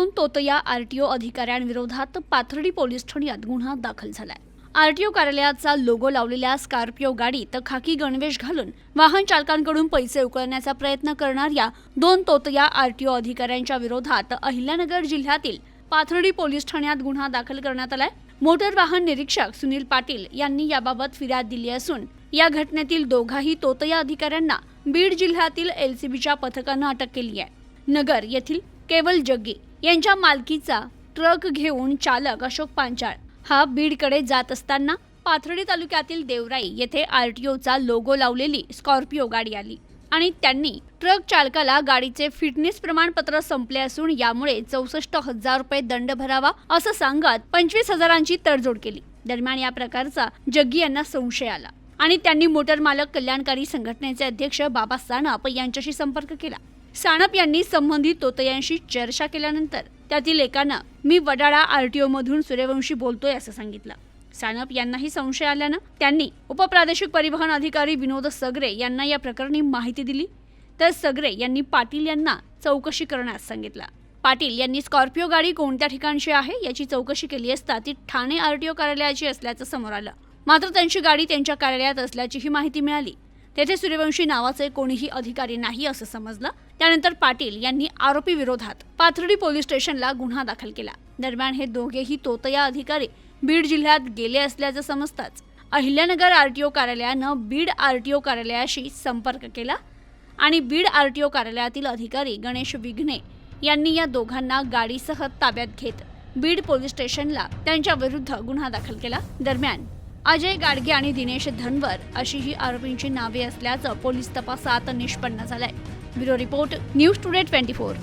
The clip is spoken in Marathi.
दोन तोतया आरटीओ अधिकाऱ्यांविरोधात पाथर्डी पोलीस ठाण्यात गुन्हा दाखल झालाय. आरटीओ कार्यालयाचा लोगो लावलेल्या स्कॉर्पिओ गाडीत खाकी गणवेश घालून वाहन चालकांकडून पैसे उकळण्याचा प्रयत्न करणाऱ्या दोन तोतया आरटीओ अधिकाऱ्यांच्या विरोधात अहिल्यानगर जिल्ह्यातील पाथर्डी पोलीस ठाण्यात गुन्हा दाखल करण्यात आलाय. मोटर वाहन निरीक्षक सुनील पाटील यांनी याबाबत फिर्याद दिली असून या घटनेतील दोघाही तोतया अधिकाऱ्यांना बीड जिल्ह्यातील एलसीबीच्या पथकानं अटक केली आहे. नगर येथील केवल जग्गी यांच्या मालकीचा ट्रक घेऊन चालक अशोक पांचाळ हा बीडकडे जात असताना पाथर्डी तालुक्यातील देवराई येथे आरटीओचा लोगो लावलेली स्कॉर्पिओ गाडी आली आणि त्यांनी ट्रक चालकाला गाडीचे फिटनेस प्रमाणपत्र संपले असून यामुळे चौसष्ट हजार रुपये दंड भरावा असं सांगत पंचवीस हजारांची तडजोड केली. दरम्यान या प्रकारचा जग्गी यांना संशय आला आणि त्यांनी मोटर मालक कल्याणकारी संघटनेचे अध्यक्ष बाबा सानप यांच्याशी संपर्क केला. सानप यांनी संबंधित तोतयांशी चर्चा केल्यानंतर त्यातील एकानं मी वडाळा आरटीओ मधून सूर्यवंशी बोलतोय असं सांगितलं. सानप यांनाही संशय आल्यानं त्यांनी उपप्रादेशिक परिवहन अधिकारी विनोद सगरे यांना या प्रकरणी माहिती दिली. तर सगरे यांनी पाटील यांना चौकशी करण्यास सांगितलं. पाटील यांनी स्कॉर्पिओ गाडी कोणत्या ठिकाणची आहे याची चौकशी केली असता ती ठाणे आरटीओ कार्यालयाची असल्याचं समोर आलं. मात्र त्यांची गाडी त्यांच्या कार्यालयात असल्याचीही माहिती मिळाली. तेथे सूर्यवंशी नावाचे कोणीही अधिकारी नाही असं समजलं. त्यानंतर पाटील यांनी आरोपी विरोधात पाथर्डी पोलीस स्टेशनला गुन्हा दाखल केला. दरम्यान हे दोघेही तोतया अधिकारी बीड जिल्ह्यात गेले असल्याचं समजताच अहिल्यानगर आरटीओ कार्यालयानं बीड आरटीओ कार्यालयाशी संपर्क केला आणि बीड आरटीओ कार्यालयातील अधिकारी गणेश विघ्ने यांनी या दोघांना गाडीसह ताब्यात घेत बीड पोलीस स्टेशनला त्यांच्या विरुद्ध गुन्हा दाखल केला. दरम्यान अजय गाडगे आणि दिनेश धनवर अशी ही आरोपींची नावे असल्याचं पोलीस तपासात निष्पन्न झालंय. Bureau report news today twenty four.